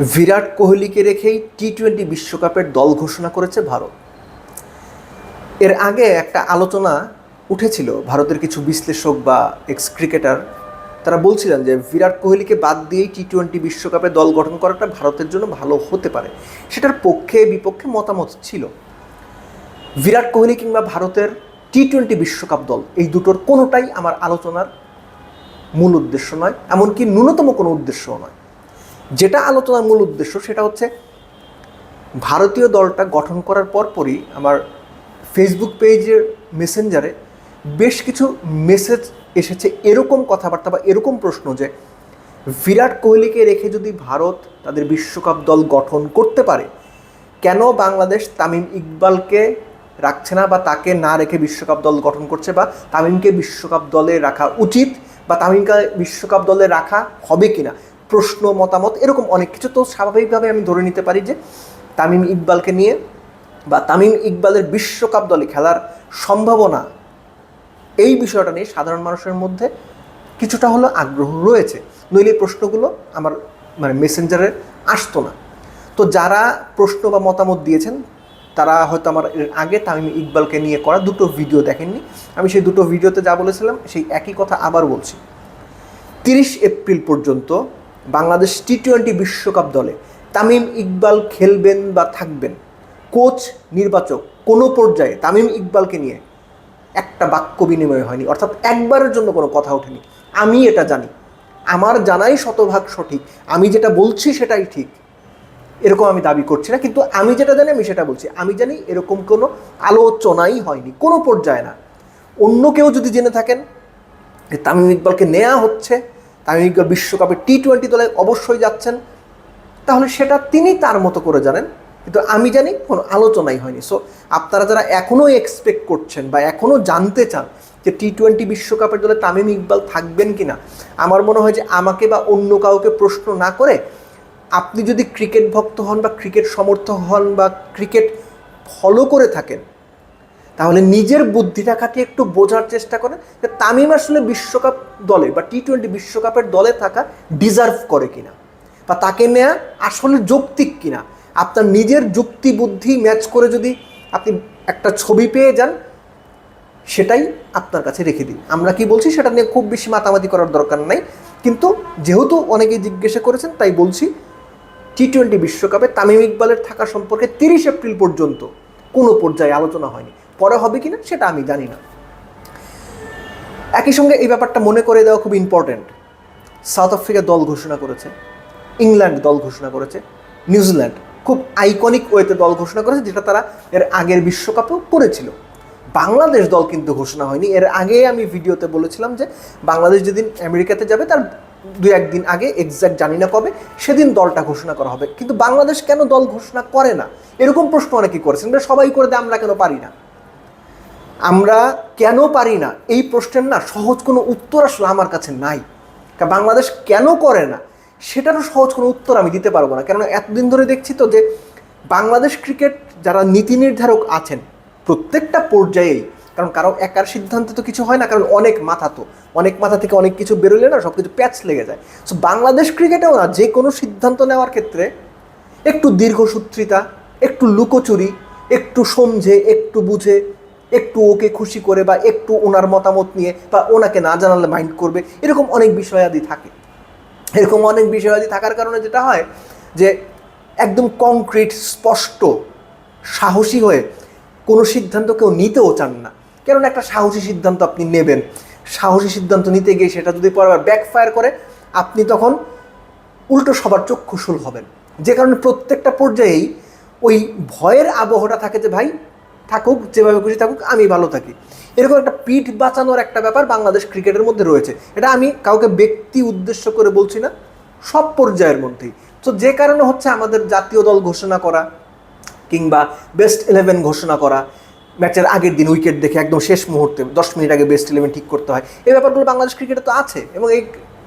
বিরাট কোহলিকে রেখেই T twenty বিশ্বকাপের দল ঘোষণা করেছে ভারত। এর আগে একটা আলোচনা উঠেছিল ভারতের কিছু বিশ্লেষক বা এক্স ক্রিকেটার তারা বলছিলেন যে বিরাট কোহলিকে বাদ দিয়েই টি টোয়েন্টি বিশ্বকাপে দল গঠন করাটা ভারতের জন্য ভালো হতে পারে। সেটার পক্ষে বিপক্ষে মতামত ছিল। বিরাট কোহলি কিংবা ভারতের টি টোয়েন্টি বিশ্বকাপ দল এই দুটোর কোনোটাই আমার আলোচনার মূল উদ্দেশ্য নয়, এমনকি ন্যূনতম কোনো উদ্দেশ্যও নয়। যেটা আলোচনার মূল উদ্দেশ্য সেটা হচ্ছে ভারতীয় দলটা গঠন করার পরপরই আমার ফেসবুক পেজের মেসেঞ্জারে বেশ কিছু মেসেজ এসেছে এরকম কথাবার্তা বা এরকম প্রশ্ন যে বিরাট কোহলিকে রেখে যদি ভারত তাদের বিশ্বকাপ দল গঠন করতে পারে, কেন বাংলাদেশ তামিম ইকবালকে রাখছে না বা তাকে না রেখে বিশ্বকাপ দল গঠন করছে বা তামিমকে বিশ্বকাপ দলে রাখা উচিত বা তামিমকে বিশ্বকাপ দলে রাখা হবে কিনা? প্রশ্ন, মতামত এরকম অনেক কিছু। তো স্বাভাবিকভাবে আমি ধরে নিতে পারি যে তামিম ইকবালকে নিয়ে বা তামিম ইকবালের বিশ্বকাপ দলে খেলার সম্ভাবনা এই বিষয়টা নিয়ে সাধারণ মানুষের মধ্যে কিছুটা হলো আগ্রহ রয়েছে। নইলে প্রশ্নগুলো আমার মানে মেসেঞ্জারে আসতো না। তো যারা প্রশ্ন বা মতামত দিয়েছেন, তারা হয়তো আমার এর আগে তামিম ইকবালকে নিয়ে করা দুটো ভিডিও দেখেননি। আমি সেই দুটো ভিডিওতে যা বলেছিলাম, সেই একই কথা আবার বলছি। তিরিশ এপ্রিল পর্যন্ত বাংলাদেশ টি টোয়েন্টি বিশ্বকাপ দলে তামিম ইকবাল খেলবেন বা থাকবেন। কোচ, নির্বাচক, কোনো পর্যায়ে তামিম ইকবালকে নিয়ে একটা বাক্য বিনিময় হয়নি। অর্থাৎ একবারের জন্য কোনো কথা ওঠেনি। আমি এটা জানি। আমার জানাই শতভাগ সঠিক। আমি যেটা বলছি সেটাই ঠিক। এরকম আমি দাবি করছি না। কিন্তু আমি যেটা জানি, আমি সেটা বলছি। আমি জানি এরকম কোনো আলোচনাই হয়নি। কোনো পর্যায়ে না। অন্য কেউ যদি জেনে থাকেন তামিম ইকবালকে নেওয়া হচ্ছে তামিম বিশ্বকাপে টি টোয়েন্টি দলে অবশ্যই যাচ্ছেন। তাহলে সেটা তিনি তার মতো করে জানেন। কিন্তু আমি জানি কোনো আলোচনাই হয়নি। সো আপনারা যারা এখনও এক্সপেক্ট করছেন বা এখনও জানতে চান যে টি টোয়েন্টি বিশ্বকাপের দলে তামিম ইকবাল থাকবেন কি না আমার মনে হয় যে আমাকে বা অন্য কাউকে প্রশ্ন না করে আপনি যদি ক্রিকেট ভক্ত হন বা ক্রিকেট সমর্থক হন বা ক্রিকেট ফলো করে থাকেন, তাহলে নিজের বুদ্ধিটা খাটিয়ে একটু বোঝার চেষ্টা করেন যে তামিম আসলে বিশ্বকাপ দলে বা টি টোয়েন্টি বিশ্বকাপের দলে থাকা ডিজার্ভ করে কিনা বা তাকে নেওয়া আসলে যৌক্তিক কিনা? আপনার নিজের যুক্তি বুদ্ধি ম্যাচ করে যদি আপনি একটা ছবি পেয়ে যান, সেটাই আপনার কাছে রেখে দিন। আমরা কি বলছি সেটা নিয়ে খুব বেশি মাতামাতি করার দরকার নাই। কিন্তু যেহেতু অনেকেই জিজ্ঞাসা করেছেন, তাই বলছি টি টোয়েন্টি বিশ্বকাপে তামিম ইকবালের থাকা সম্পর্কে তিরিশ এপ্রিল পর্যন্ত কোনো পর্যায়ে আলোচনা হয়নি। পরে হবে কিনা সেটা আমি জানি না। একই সঙ্গে এই ব্যাপারটা মনে করে দেওয়া খুব ইম্পর্ট্যান্ট সাউথ আফ্রিকা দল ঘোষণা করেছে ইংল্যান্ড দল ঘোষণা করেছে নিউজিল্যান্ড খুব আইকনিক ওয়েতে দল ঘোষণা করেছে, যেটা তারা এর আগের বিশ্বকাপেও করেছিল। বাংলাদেশ দল কিন্তু ঘোষণা হয়নি। এর আগে আমি ভিডিওতে বলেছিলাম যে বাংলাদেশ যেদিন আমেরিকাতে যাবে, তার দু একদিন আগে এক্স্যাক্ট জানি না কবে, সেদিন দলটা ঘোষণা করা হবে। কিন্তু বাংলাদেশ কেন দল ঘোষণা করে না? এরকম প্রশ্ন অনেকেই করেছেন সবাই করে দেয়, আমরা কেন পারি না? আমরা কেন পারি না? এই প্রশ্নের না সহজ কোনো উত্তর আসলে আমার কাছে নাই। বাংলাদেশ কেন করে না? সেটারও সহজ কোনো উত্তর আমি দিতে পারব না। কেননা এতদিন ধরে দেখছি তো যে বাংলাদেশ ক্রিকেট যারা নীতি নির্ধারক আছেন, প্রত্যেকটা পর্যায়েই, কারণ কারও একার সিদ্ধান্তে তো কিছু হয় না, কারণ অনেক মাথা তো। অনেক মাথা থেকে অনেক কিছু বেরোলে না সব কিছু প্যাচ লেগে যায়। সো বাংলাদেশ ক্রিকেটেও না যে কোনো সিদ্ধান্ত নেওয়ার ক্ষেত্রে একটু দীর্ঘসূত্রিতা, একটু লুকোচুরি, একটু সমঝে, একটু বুঝে একটু ওকে খুশি করে বা একটু ওনার মতামত নিয়ে বা ওনাকে না জানালে মাইন্ড করবে, এরকম অনেক বিষয়াদি থাকে। এরকম অনেক বিষয়াদি থাকার কারণে যেটা হয় যে, একদম কংক্রিট স্পষ্ট, সাহসী হয়ে কোনো সিদ্ধান্ত কেউ নিতেও চান না। কেননা একটা সাহসী সিদ্ধান্ত আপনি নেবেন। সাহসী সিদ্ধান্ত নিতে গিয়ে সেটা যদি পরে ব্যাকফায়ার করে, আপনি তখন উল্টো সবার চক্ষুশুল হবেন। যে কারণে প্রত্যেকটা পর্যায়েই ওই ভয়ের আবহটা থাকে যে, ভাই থাকুক, যেভাবে খুশি থাকুক, আমি ভালো থাকি। এরকম একটা পিঠ বাঁচানোর একটা ব্যাপার বাংলাদেশ ক্রিকেটের মধ্যে রয়েছে। এটা আমি কাউকে ব্যক্তি উদ্দেশ্য করে বলছি না, সব পর্যায়ের মধ্যেই। তো যে কারণে হচ্ছে আমাদের জাতীয় দল ঘোষণা করা, কিংবা বেস্ট ইলেভেন ঘোষণা করা, ম্যাচের আগের দিন উইকেট দেখে একদম শেষ মুহূর্তে, দশ মিনিট আগে বেস্ট ইলেভেন ঠিক করতে হয়, এই ব্যাপারগুলো বাংলাদেশ ক্রিকেটে তো আছে, এবং এই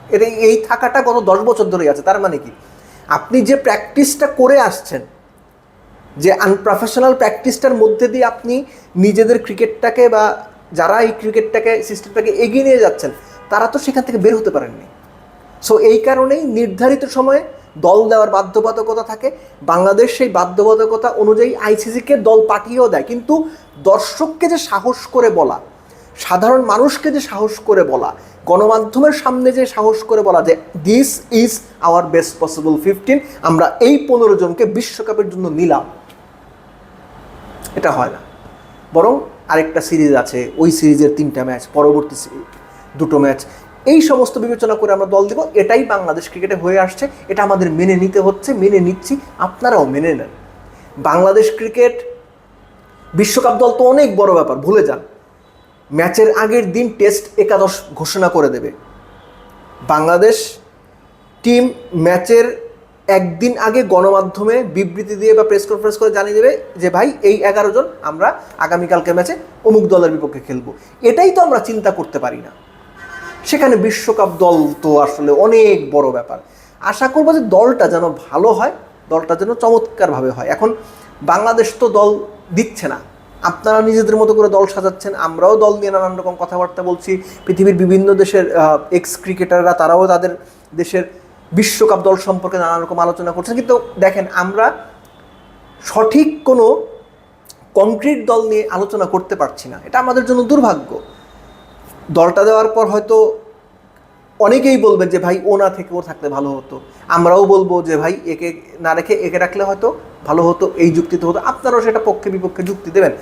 এই- এই থাকাটা গত দশ বছর ধরেই আছে, তার মানে কি? আপনি যে প্র্যাকটিসটা করে আসছেন যে আনপ্রফেশনাল প্র্যাকটিসটার মধ্যে দিয়ে আপনি নিজেদের ক্রিকেটটাকে বা যারা এই ক্রিকেটটাকে সিস্টেমটাকে এগিয়ে নিয়ে যাচ্ছেন, তারা তো সেখান থেকে বের হতে পারেননি। সো এই কারণেই নির্ধারিত সময়ে দল দেওয়ার বাধ্যবাধকতা থাকে। বাংলাদেশ সেই বাধ্যবাধকতা অনুযায়ী আইসিসিকে দল পাঠিয়েও দেয়। কিন্তু দর্শককে যে সাহস করে বলা, সাধারণ মানুষকে যে সাহস করে বলা, গণমাধ্যমের সামনে যে সাহস করে বলা যে this is our best possible fifteen আমরা এই পনেরো জনকে বিশ্বকাপের জন্য নিলাম। এটা হয় না। বরং আরেকটা সিরিজ আছে, ওই সিরিজের তিনটা ম্যাচ, পরবর্তী দুটো ম্যাচ। এই সমস্ত বিবেচনা করে আমরা দল দেব। এটাই বাংলাদেশ ক্রিকেটে হয়ে আসছে। এটা আমাদের মেনে নিতে হচ্ছে, মেনে নিচ্ছি, আপনারাও মেনে নেন। বাংলাদেশ ক্রিকেট, বিশ্বকাপ দল তো অনেক বড় ব্যাপার, ভুলে যান। ম্যাচের আগের দিন টেস্ট একাদশ ঘোষণা করে দেবে। বাংলাদেশ টিম ম্যাচের একদিন আগে গণমাধ্যমে বিবৃতি দিয়ে বা প্রেস কনফারেন্স করে জানিয়ে দেবে যে, ভাই, এই এগারো জন আমরা আগামীকালকে ম্যাচে অমুক দলের বিপক্ষে খেলব। এটাই তো আমরা চিন্তা করতে পারি না। সেখানে বিশ্বকাপ দল তো আসলে অনেক বড় ব্যাপার। আশা করব যে দলটা যেন ভালো হয়, দলটা যেন চমৎকারভাবে হয়। এখন বাংলাদেশ তো দল দিচ্ছে না। আপনারা নিজেদের মতো করে দল সাজাচ্ছেন, আমরাও দল নিয়ে নানান রকম কথাবার্তা বলছি। পৃথিবীর বিভিন্ন দেশের এক্স ক্রিকেটাররা তারাও তাদের দেশের বিশ্বকাপ দল সম্পর্কে নানা রকম আলোচনা করছেন। কিন্তু দেখেন, আমরা সঠিক কোনো কংক্রিট দল নিয়ে আলোচনা করতে পারছি না। এটা আমাদের জন্য দুর্ভাগ্য। দলটা দেওয়ার পর হয়তো অনেকেই বলবেন যে, ভাই ও না থেকে ও থাকলে ভালো হতো। আমরাও বলব যে, ভাই, একে না রেখে একে রাখলে হয়তো ভালো হতো, এই যুক্তিতে হতো, আপনারাও সেটা পক্ষে বিপক্ষে যুক্তি দেবেন।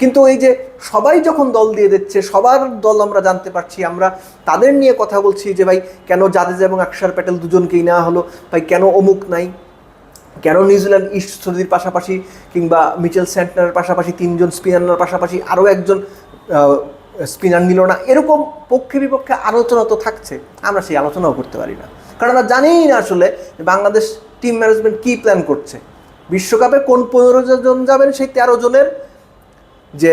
কিন্তু এই যে সবাই যখন দল দিয়ে দিচ্ছে, সবার দল আমরা জানতে পারছি, আমরা তাদের নিয়ে কথা বলছি যে, ভাই, কেন জাদেজা এবং আকসার প্যাটেল দুজনকেই নেওয়া হলো? ভাই, কেন অমুক নাই? কেন নিউজিল্যান্ড ইস্ট সৌদির পাশাপাশি কিংবা মিচেল সেন্টনারের পাশাপাশি তিনজন স্পিনারের পাশাপাশি আরও একজন স্পিনার নিল না? এরকম পক্ষে বিপক্ষে আলোচনা তো থাকছে, আমরা সেই আলোচনাও করতে পারি না। কারণ আমরা জানিই না আসলে বাংলাদেশ টিম ম্যানেজমেন্ট কী প্ল্যান করছে। বিশ্বকাপে কোন পনেরো জন যাবেন সেই তেরো জনের যে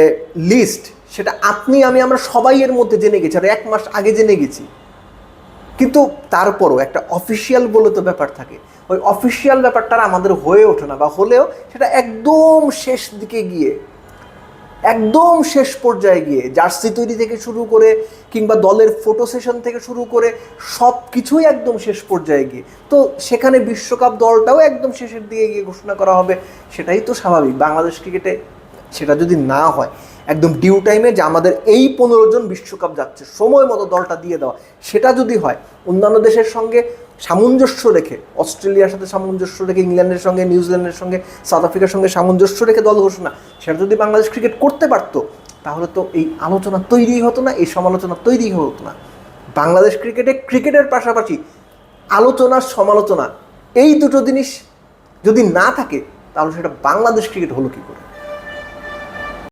লিস্ট সেটা আপনি, আমি, আমরা সবাই এর মধ্যে জেনে গেছি, আর এক মাস আগে জেনে গেছি। কিন্তু তারপরও একটা অফিসিয়াল বলে তো ব্যাপার থাকে। ওই অফিসিয়াল ব্যাপারটা আমাদের হয়ে ওঠে না, বা হলেও সেটা একদম শেষ দিকে গিয়ে একদম শেষ পর্যায়ে গিয়ে জার্সি তৈরি থেকে শুরু করে কিংবা দলের ফটো সেশন থেকে শুরু করে সব কিছুই একদম শেষ পর্যায়ে গিয়ে। তো সেখানে বিশ্বকাপ দলটাও একদম শেষের দিকে গিয়ে ঘোষণা করা হবে, সেটাই তো স্বাভাবিক। বাংলাদেশ ক্রিকেটে সেটা যদি না হয়, একদম ডিউ টাইমে যে আমাদের এই পনেরো জন বিশ্বকাপ যাচ্ছে, সময় মতো দলটা দিয়ে দেওয়া, সেটা যদি হয়, অন্যান্য দেশের সঙ্গে সামঞ্জস্য রেখে, অস্ট্রেলিয়ার সাথে সামঞ্জস্য রেখে, ইংল্যান্ডের সঙ্গে, নিউজিল্যান্ডের সঙ্গে, সাউথ আফ্রিকার সঙ্গে সামঞ্জস্য রেখে দল ঘোষণা, সেটা যদি বাংলাদেশ ক্রিকেট করতে পারতো, তাহলে তো এই আলোচনা তৈরি হতো না, এই সমালোচনা তৈরি হতো না। বাংলাদেশ ক্রিকেটে ক্রিকেটের পাশাপাশি আলোচনা, সমালোচনা, এই দুটো জিনিস যদি না থাকে, তাহলে সেটা বাংলাদেশ ক্রিকেট হলো কী করে?